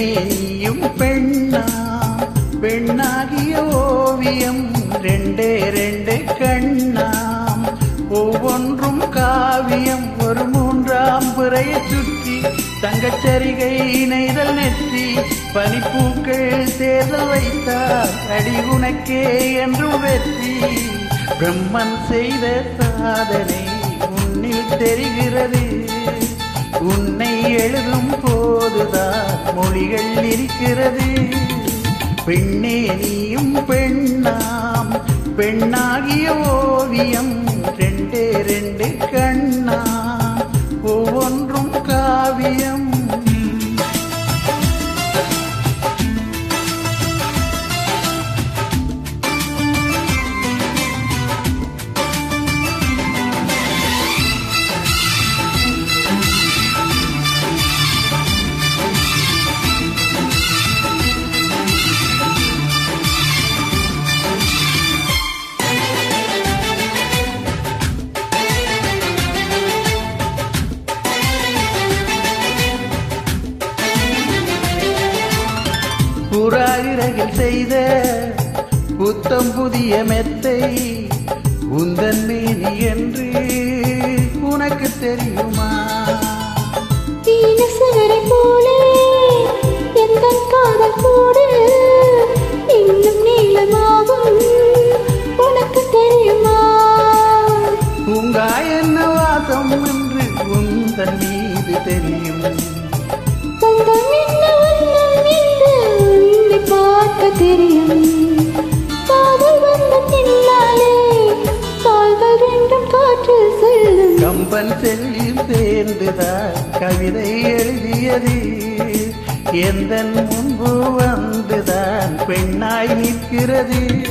நீயும் பெண்ணா பெண்ணாகிய ஓவியம் ரெண்டே ரெண்டு கண்ணாம் ஒவ்வொன்றும் காவியம் ஒரு மூன்றாம் புறைய சுற்றி தங்கச்சரிகை நெய்தல் நெற்றி பனிப்பூக்கள் தேர்தல் வைத்தார் அடி உனக்கே என்றும் வெற்றி பிரம்மன் செய்த சாதனை உன்னில் தெரிகிறது உன்னை எழுதும் போதுதான் மொழிகள் இருக்கிறது. பெண்ணே நீயும் பெண்ணாம். பெண்ணாகிய ஓவியம் ரெண்டே ரெண்டு கண் புறாயிரகில் செய்த புத்தம் புதிய மெத்தை உந்தன் மேனி என்று உனக்கு தெரியுமா? போலே எந்தன் காதல் கூடு இன்னும் நீளமாகும் உனக்கு தெரியுமா? பூங்கா என்ன வாசம் என்று உந்தன் மீது தெரியும். தெரியும் காதல் வந்த பின்னாலே கால்கள் ரெண்டும் காற்றில் செல்லும். கம்பன் செல்லி சேர்ந்துதான் கவிதை எழுதியது. எந்த முன்பு வந்துதான் பெண்ணாய் நிற்கிறது.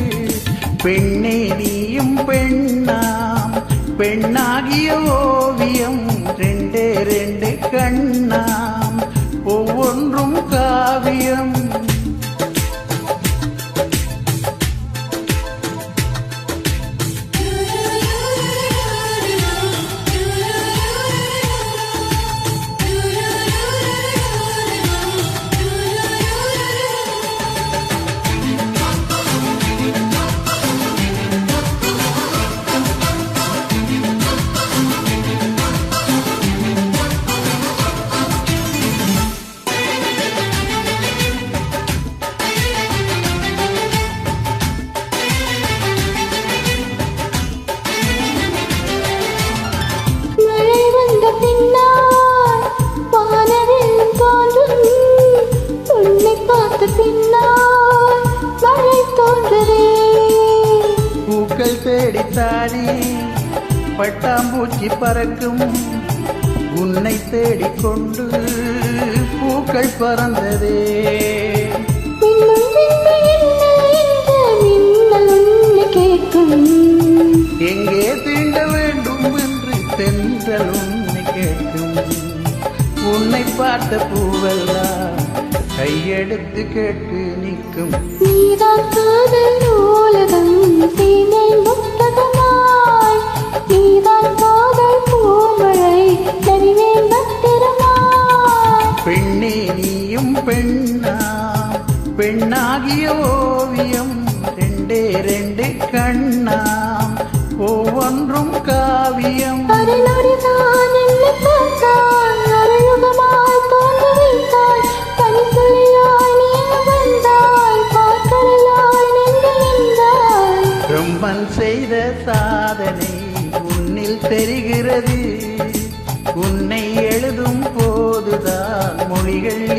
பெண்ணே நீயும் பெண்ணாம். பெண்ணாகிய ஓவியம் ரெண்டே ரெண்டு கண்ணாம். ஒவ்வொன்றும் காவியம். பூக்கள் தேடித்தாடி பட்டாம்பூச்சி பறக்கும். உன்னை தேடிக்கொண்டு பூக்கள் பறந்ததே. எங்கே தீண்ட வேண்டும் என்று தென்றல் உன்னை கேட்கும் உன்னை பார்த்த பூவெல்லாம் கையெடுத்து கேட்டு நிற்கும். நீதான் காதல் நூலகம் சீனை புத்தகமாய் நீதான் காதல் பூமழை தருவேன் பத்திரமாய். பெண்ணே நீயும் பெண்ணா பெண்ணாகிய ஓவியம் ரெண்டே ரெண்டு கண்ணாம் ஒவ்வொன்றும் காவியம். அரைநொடிதான் என்னை சாதனை உன்னில் தெரிகிறது. உன்னை எழுதும் போதுதான் மொழிகள்